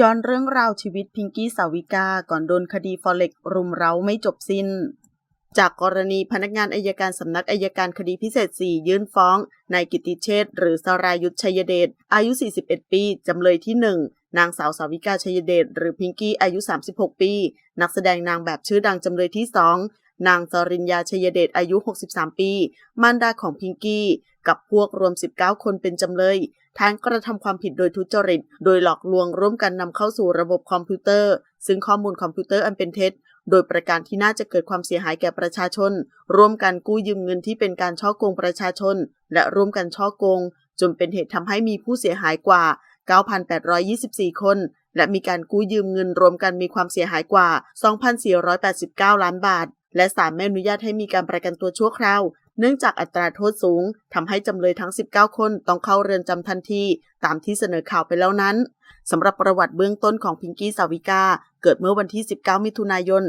ย้อนเรื่องราวชีวิตพิงกี้สาวิกา ก่อนโดนคดีฟอเร็กรุมเร้าไม่จบสิ้น จากกรณีพนักงานอายการสำนักอายการคดีพิเศษ 4 ยื่นฟ้องนายกิติเชษหรือสรายุทธชัยเดชอายุ 41 ปี จำเลยที่ 1 นางสาวสาวิกาชัยเดชหรือพิงกี้อายุ 36 ปี นักแสดงนางแบบชื่อดังจำเลยที่ 2 นางสริญญาชยเดชอายุ 63 ปี มารดาของพิงกี้ กับพวกรวม 19 คนเป็นจำเลยฐานกระทำความผิดโดยทุจริต โดยหลอกลวงร่วมกันนำเข้าสู่ระบบคอมพิวเตอร์ ซึ่งข้อมูลคอมพิวเตอร์อันเป็นเท็จ โดยประการที่น่าจะเกิดความเสียหายแก่ประชาชน ร่วมกันกู้ยืมเงินที่เป็นการช่อโกงประชาชน และร่วมกันช่อโกง จนเป็นเหตุทำให้มีผู้เสียหายกว่า 9,824 คน และมีการกู้ยืมเงินรวมกันมีความเสียหายกว่า 2,489 ล้านบาท และศาลไม่อนุญาตให้มีการประกันตัวชั่วคราว เนื่องจากอัตราโทษสูงทำให้จำเลยทั้ง 19 คนต้องเข้าเรือนจำทันที ตามที่เสนอข่าวไปแล้วนั้นสำหรับประวัติเบื้องต้นของพิงกี้สาวิกา เกิดเมื่อวันที่ 19 มิถุนายน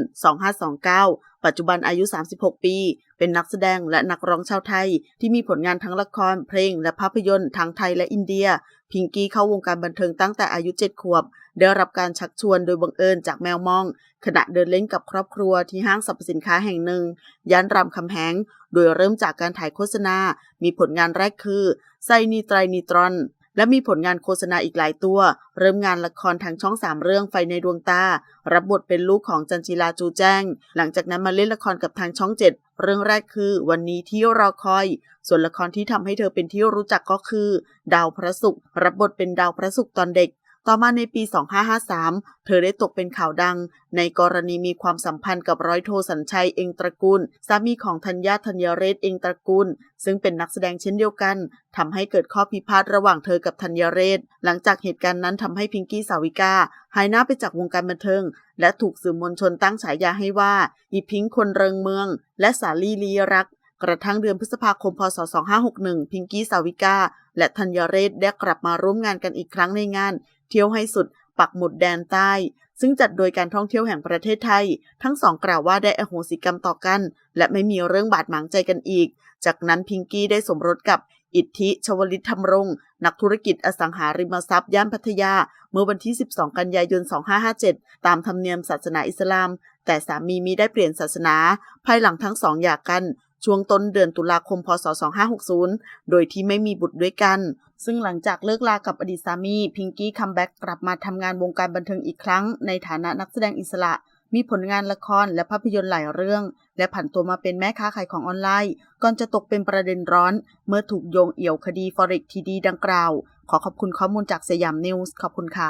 2529 ปัจจุบันอายุ 36 ปี เป็นนักแสดงและนักร้องชาวไทย ที่มีผลงานทั้งละคร เพลง และภาพยนตร์ทั้งไทยและอินเดีย พิงกี้เข้าวงการบันเทิงตั้งแต่อายุ 7 ขวบ ได้รับการชักชวนโดยบังเอิญจากแมวมอง ขณะเดินเล่นกับครอบครัวที่ห้างสรรพสินค้าแห่งหนึ่ง ย่านรามคำแหง โดยเริ่มจากการถ่ายโฆษณา มีผลงานแรกคือไซนีไตรนิตรอน และมีผลงานโฆษณาอีกหลายตัว เริ่มงานละครทางช่องสามเรื่องไฟในดวงตา รับบทเป็นลูกของจันจิลาจูแจ้ง หลังจากนั้นมาเล่นละครกับทางช่องเจ็ดเรื่องแรกคือวันนี้ที่รอคอย ส่วนละครที่ทำให้เธอเป็นที่รู้จักก็คือ ดาวพระศุกร์รับบทเป็นดาวพระศุกร์ตอนเด็ก ต่อมาในปี 2553 เธอได้ตกเป็นข่าวดัง ในกรณีมีความสัมพันธ์กับร้อยโทสัญชัยเองตระกูล สามีของธัญญาธัญเรศเองตระกูล ซึ่งเป็นนักแสดงเช่นเดียวกันทำให้เกิดข้อพิพาทระหว่างเธอกับธัญเรศ หลังจากเหตุการณ์นั้นทำให้พิงกี้สาวิกา หายหน้าไปจากวงการบันเทิง และถูกสื่อมวลชนตั้งฉายาให้ว่าอีพิงคนเริงเมือง และสาลีลีรัก กระทั่งเดือนพฤษภาคม พศ 2561 พิงกี้สาวิกาและธัญเรศได้กลับมาร่วมงานกันอีกครั้งในงาน เที่ยวให้สุด ปักหมุดแดนใต้ ซึ่งจัดโดยการท่องเที่ยวแห่งประเทศไทย ทั้งสองกล่าวว่าได้อโหสิกรรมต่อกัน และไม่มีเรื่องบาดหมางใจกันอีก จากนั้นพิงกี้ได้สมรสกับอิทธิชวลิตธรรมรงค์นักธุรกิจอสังหาริมทรัพย์ย่านพัทยา เมื่อวันที่ 12 กันยายน 2557 ตามธรรมเนียมศาสนาอิสลาม แต่สามีมีได้เปลี่ยนศาสนา ภายหลังทั้งสองหย่ากัน ช่วงต้นเดือนตุลาคมพศ 2560 โดยที่ไม่มีบุตรด้วยกัน ซึ่งหลังจากเลิกลากับอดีตสามี พิงกี้คัมแบ็กกลับมาทำงานวงการบันเทิงอีกครั้ง ในฐานะนักแสดงอิสระ มีผลงานละครและภาพยนตร์หลายเรื่อง และผันตัวมาเป็นแม่ค้าขายของออนไลน์ ก่อนจะตกเป็นประเด็นร้อน เมื่อถูกโยงเอี่ยวคดีฟอเร็กทีดีดังกล่าว ขอขอบคุณข้อมูลจากสยามนิวส์ขอบคุณค่ะ